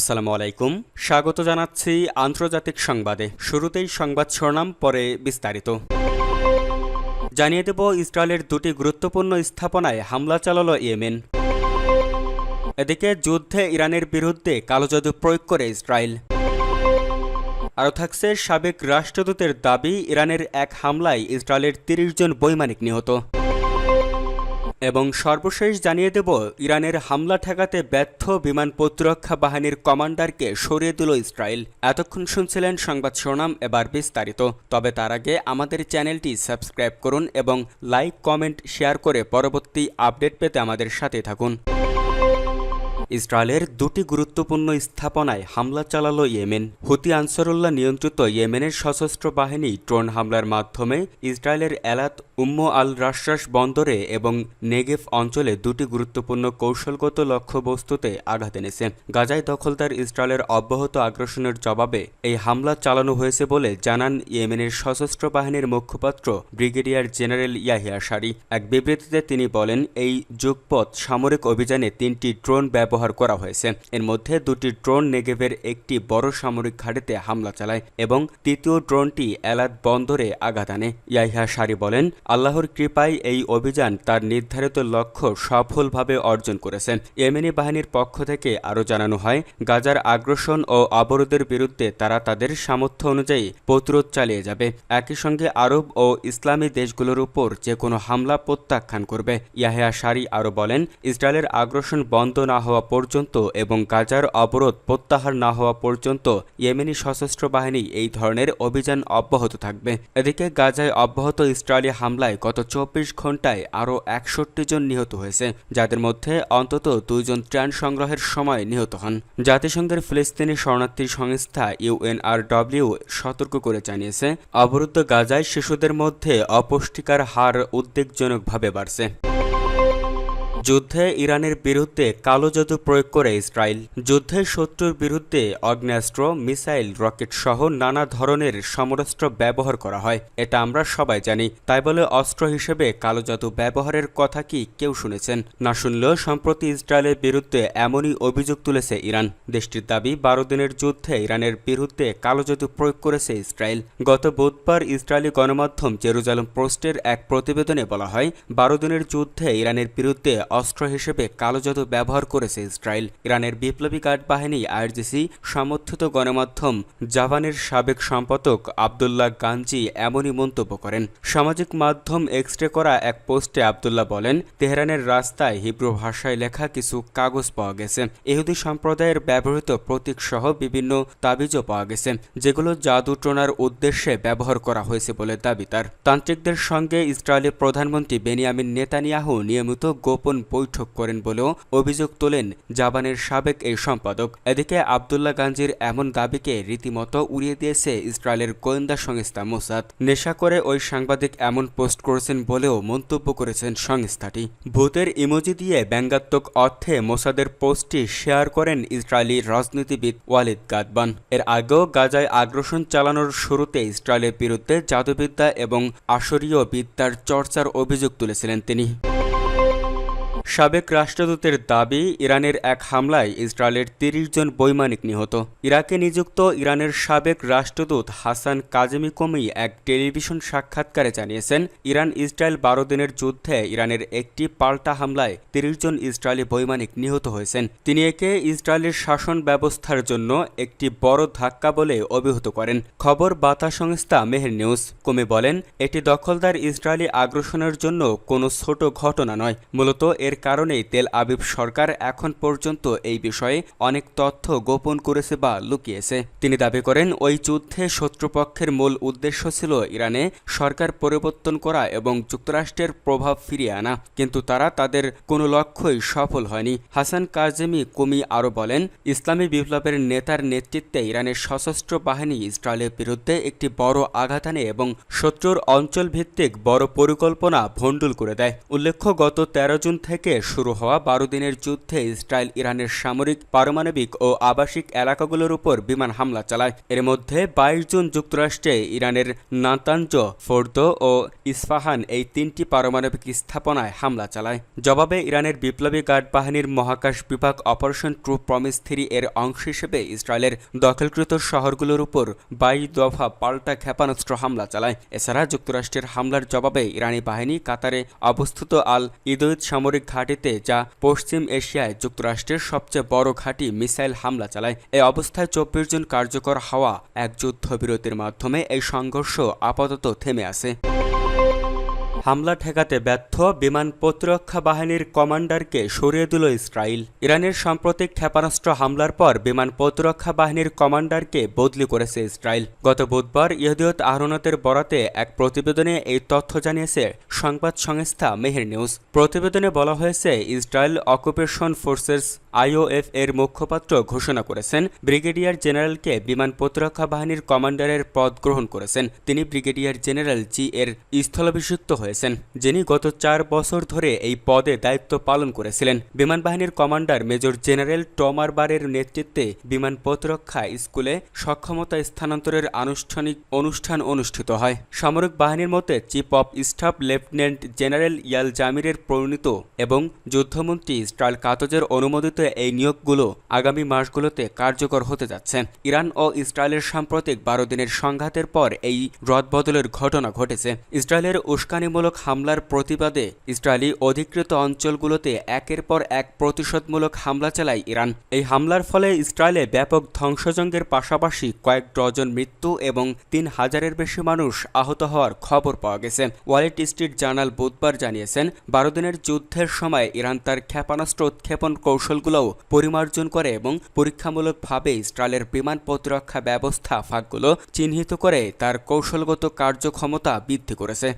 আসসালামু আলাইকুম। স্বাগত জানাচ্ছি আন্তর্জাতিক সংবাদে। শুরুতেই সংবাদ শিরোনাম, পরে বিস্তারিত। জানিয়ে দেব, ইসরায়েলের দুটি গুরুত্বপূর্ণ স্থাপনায় হামলা চালালো ইয়েমেন। এদিকে যুদ্ধে ইরানের বিরুদ্ধে কালো জাদু প্রয়োগ করে ইসরায়েল। আরও থাকছে, সাবেক রাষ্ট্রদূতের দাবি, ইরানের এক হামলায় ইসরায়েলের তিরিশ জন বৈমানিক নিহত। এবং সর্বশেষ জানিয়ে দেব, ইরানের হামলা ঠেকাতে ব্যর্থ বিমান প্রতিরক্ষা বাহিনীর কমান্ডারকে সরিয়ে দিল ইসরায়েল। এতক্ষণ শুনছিলেন সংবাদ শিরোনাম, এবার বিস্তারিত। তবে তার আগে আমাদের চ্যানেলটি সাবস্ক্রাইব করুন এবং লাইক, কমেন্ট, শেয়ার করে পরবর্তী আপডেট পেতে আমাদের সাথে থাকুন। ইসরায়েলের দুটি গুরুত্বপূর্ণ স্থাপনায় হামলা চালালো ইয়েমেন। হুতি আনসারুল্লাহ নিয়ন্ত্রিত ইয়েমেনের সশস্ত্র বাহিনী ড্রোন হামলার মাধ্যমে ইসরায়েলের এলাত উম্ম আল রাশরাস বন্দরে এবং নেগেভ অঞ্চলে দুটি গুরুত্বপূর্ণ কৌশলগত লক্ষ্যবস্তুতে আঘাত এনেছে। গাজায় দখলদার ইসরায়েলের অব্যাহত আগ্রাসনের জবাবে এই হামলা চালানো হয়েছে বলে জানান ইয়েমেনের সশস্ত্র বাহিনীর মুখপাত্র ব্রিগেডিয়ার জেনারেল ইয়াহিয়া সারি। এক বিবৃতিতে তিনি বলেন, এই যুগপথ সামরিক অভিযানে তিনটি ড্রোন ব্যবহার করা হয়েছে। এর মধ্যে দুটি ড্রোন নেগেভের একটি বড় সামরিক ঘাটিতে হামলা চালায় এবং তৃতীয় ড্রোনটি এলাদ বন্দরে আঘাত আনে। ইয়াহিয়া সারি বলেন, আল্লাহর কৃপায় এই অভিযান তার নির্ধারিত লক্ষ্য সফলভাবে অর্জন করেছে। ইয়েমেনি বাহিনীর পক্ষ থেকে আরও জানানো হয়, গাজার আগ্রাসন ও অবরোধের বিরুদ্ধে তারা তাদের সামর্থ্য অনুযায়ী প্রতিরোধ চালিয়ে যাবে। একই সঙ্গে আরব ও ইসলামী দেশগুলোর উপর যে কোনো হামলা প্রত্যাখ্যান করবে। ইয়াহিয়া সারি আরও বলেন, ইসরায়েলের আগ্রাসন বন্ধ না হওয়া পর্যন্ত এবং গাজার অবরোধ প্রত্যাহার না হওয়া পর্যন্ত ইয়েমেনি সশস্ত্র বাহিনী এই ধরনের অভিযান অব্যাহত থাকবে। এদিকে গাজায় অব্যাহত ইসরায়েলি হামলায় গত চব্বিশ ঘন্টায় আরও একষট্টি জন নিহত হয়েছে, যাদের মধ্যে অন্তত দুইজন ত্রাণ সংগ্রহের সময় নিহত হন। জাতিসংঘের ফিলিস্তিনি শরণার্থী সংস্থা ইউএনআরডব্লিউ সতর্ক করে জানিয়েছে, অবরুদ্ধ গাজায় শিশুদের মধ্যে অপুষ্টিকার হার উদ্বেগজনকভাবে বাড়ছে। যুদ্ধে ইরানের বিরুদ্ধে কালো জাদু প্রয়োগ করে ইসরায়েল। যুদ্ধে শত্রুর বিরুদ্ধে অগ্নেয়াস্ত্র, মিসাইল, রকেট সহ নানা ধরনের সমরাস্ত্র ব্যবহার করা হয়। এটা আমরা সবাই জানি। তাই বলে অস্ত্র হিসেবে কালো জাদু ব্যবহারের কথা কি কেউ শুনেছেন? না শুনলেও সম্প্রতি ইসরায়েলের বিরুদ্ধে এমনই অভিযোগ তুলেছে ইরান। দেশটির দাবি, বারো দিনের যুদ্ধে ইরানের বিরুদ্ধে কালো জাদু প্রয়োগ করেছে ইসরায়েল। গত বুধবার ইসরায়েলি গণমাধ্যম জেরুজালেম পোস্টের এক প্রতিবেদনে বলা হয়, বারো দিনের যুদ্ধে ইরানের বিরুদ্ধে অস্ত্র হিসেবে কালো জাদু ব্যবহার করেছে ইসরায়েল। ইরানের বিপ্লবী গার্ড বাহিনী আইআরজিসি সমর্থিত গণমাধ্যম জাপানের সাবেক সম্পাদক আবদুল্লাহ গাঞ্জি এমনই মন্তব্য করেন। সামাজিক মাধ্যম এক্সরে করা এক পোস্টে আবদুল্লাহ বলেন, তেহরানের রাস্তায় হিব্রু ভাষায় লেখা কিছু কাগজ পাওয়া গেছে। ইহুদি সম্প্রদায়ের ব্যবহৃত প্রতীক সহ বিভিন্ন তাবিজও পাওয়া গেছে, যেগুলো জাদু টোনার উদ্দেশ্যে ব্যবহার করা হয়েছে বলে দাবি তার। তান্ত্রিকদের সঙ্গে ইসরায়েলের প্রধানমন্ত্রী বেনিয়ামিন নেতানিয়াহু নিয়মিত গোপন বৈঠক করেন বলেও অভিযোগ তোলেন জাবানের সাবেক এই সম্পাদক। এদিকে আবদুল্লাহ গাঞ্জির এমন দাবিকে রীতিমতো উড়িয়ে দিয়েছে ইসরায়েলের গোয়েন্দা সংস্থা মোসাদ। নেশা করে ওই সাংবাদিক এমন পোস্ট করেছেন বলেও মন্তব্য করেছেন সংস্থাটি। ভূতের ইমোজি দিয়ে ব্যঙ্গাত্মক অর্থে মোসাদের পোস্টটি শেয়ার করেন ইসরায়েলি রাজনীতিবিদ ওয়ালিদ গাদবান। এর আগেও গাজায় আগ্রাসন চালানোর শুরুতে ইসরায়েলের বিরুদ্ধে জাদুবিদ্যা এবং আসরীয় বিদ্যার চর্চার অভিযোগ তুলেছিলেন তিনি। সাবেক রাষ্ট্রদূতের দাবি, ইরানের এক হামলায় ইসরায়েলের তিরিশ জন বৈমানিক নিহত। ইরাকে নিযুক্ত ইরানের সাবেক রাষ্ট্রদূত হাসান কাজেমি কমি এক টেলিভিশন সাক্ষাৎকারে জানিয়েছেন, ইরান ইসরায়েল বারো দিনের যুদ্ধে ইরানের একটি পাল্টা হামলায় তিরিশ জন ইসরায়েলি বৈমানিক নিহত হয়েছেন। তিনি একে ইসরায়েলের শাসন ব্যবস্থার জন্য একটি বড় ধাক্কা বলে অভিহিত করেন। খবর বার্তা সংস্থা মেহের নিউজ। কমি বলেন, এটি দখলদার ইসরায়েলি আগ্রাসনের জন্য কোনো ছোট ঘটনা নয়। মূলত এর কারণেই তেল আবিব সরকার এখন পর্যন্ত এই বিষয়ে অনেক তথ্য গোপন করেছে বা লুকিয়েছে। তিনি দাবি করেন, ওই যুদ্ধে শত্রুপক্ষের মূল উদ্দেশ্য ছিল ইরানে সরকার পরিবর্তন করা এবং যুক্তরাষ্ট্রের প্রভাব ফিরিয়ে আনা। কিন্তু তারা তাদের কোনো লক্ষ্যই সফল হয়নি। হাসান কাজেমি কুমি আরও বলেন, ইসলামী বিপ্লবের নেতার নেতৃত্বে ইরানের সশস্ত্র বাহিনী ইসরায়েলের বিরুদ্ধে একটি বড় আঘাত আনে এবং শত্রুর অঞ্চল ভিত্তিক বড় পরিকল্পনা ভণ্ডুল করে দেয়। উল্লেখ্য, গত তেরো জুন থেকে থেকে শুরু হওয়া বারো দিনের যুদ্ধে ইসরায়েল ইরানের সামরিক, পারমাণবিক ও আবাসিক এলাকাগুলোর উপর বিমান হামলা চালায়। এর মধ্যে বাইশ জুন যুক্তরাষ্ট্রে ইরানের নাতাঞ্জ ফোর্দো ও ইস্পাহান এই তিনটি পারমাণবিক স্থাপনায় হামলা চালায়। জবাবে ইরানের বিপ্লবী গার্ড বাহিনীর মহাকাশ বিভাগ অপারেশন ট্রু প্রমিস থ্রি এর অংশ হিসেবে ইসরায়েলের দখলকৃত শহরগুলোর উপর বাইশ দফা পাল্টা ক্ষেপণাস্ত্র হামলা চালায়। এছাড়া যুক্তরাষ্ট্রের হামলার জবাবে ইরানি বাহিনী কাতারে অবস্থিত আল ইদৈদ সামরিক ঘাঁটিতে যা পশ্চিম এশিয়ায় যুক্তরাষ্ট্রের সবচেয়ে বড় ঘাঁটি মিসাইল হামলা চালায় এই অবস্থায় চব্বিশ জন কার্যকর হওয়া এক যুদ্ধবিরতির মাধ্যমে এই সংঘর্ষ আপাতত থেমে আছে। হামলা ঠেকাতে ব্যর্থ বিমান প্রতিরক্ষা বাহিনীর কমান্ডারকে সরিয়ে দিল ইসরায়েল। ইরানের সাম্প্রতিক ক্ষেপণাস্ত্র হামলার পর বিমান প্রতিরক্ষা বাহিনীর কমান্ডারকে বদলি করেছে ইসরায়েল। গত বুধবার ইহুদিয়ত আহরনতের বরাতে এক প্রতিবেদনে এই তথ্য জানিয়েছে সংবাদ সংস্থা মেহের নিউজ। প্রতিবেদনে বলা হয়েছে, ইসরায়েল অকুপেশন ফোর্সেস আইওএফ এর মুখপাত্র ঘোষণা করেছেন, ব্রিগেডিয়ার জেনারেলকে বিমান প্রতিরক্ষা বাহিনীর কমান্ডারের পদ গ্রহণ করেছেন। তিনি ব্রিগেডিয়ার জেনারেল জি এর স্থলাভিষিক্ত হয়েছেন। যিনি গত চার বছর ধরে এই পদে দায়িত্ব পালন করেছিলেন। বিমান বাহিনীর কমান্ডার মেজর জেনারেল টমার বারের নেতৃত্বে বিমান প্রতিরক্ষা স্কুলে সক্ষমতা স্থানান্তরের আনুষ্ঠানিক অনুষ্ঠান অনুষ্ঠিত হয়। সামরিক বাহিনীর মতে, chief of staff lieutenant general Eyal জামিরের প্রণীত এবং যুদ্ধমন্ত্রী স্টাইল কাতজের অনুমোদিত এই নিয়োগগুলো আগামী মাসগুলোতে কার্যকর হতে যাচ্ছে। ইরান ও ইসরায়েলের সাম্প্রতিক বারো দিনের সংঘাতের পর এই রদবদলের ঘটনা ঘটেছে। ইসরায়েলের উস্কানিমূলক হামলার প্রতিবাদে ইসরায়েলি অধিকৃত অঞ্চলগুলোতে একের পর এক প্রতিশোধমূলক হামলা চালায় ইরান। এই হামলার ফলে ইসরায়েলে ব্যাপক ধ্বংসযজ্ঞের পাশাপাশি কয়েক ডজন মৃত্যু এবং তিন হাজারের বেশি মানুষ আহত হওয়ার খবর পাওয়া গেছে। ওয়ালেট স্ট্রিট জার্নাল বুধবার জানিয়েছেন বারো দিনের যুদ্ধের সময় ইরান তার ক্ষেপণাস্ত্র উৎক্ষেপণ কৌশলগুলোও পরিমার্জন করে এবং পরীক্ষামূলকভাবে ইসরায়েলের বিমান প্রতিরক্ষা ব্যবস্থা ফাঁকগুলো চিহ্নিত করে তার কৌশলগত কার্যক্ষমতা বৃদ্ধি করেছে।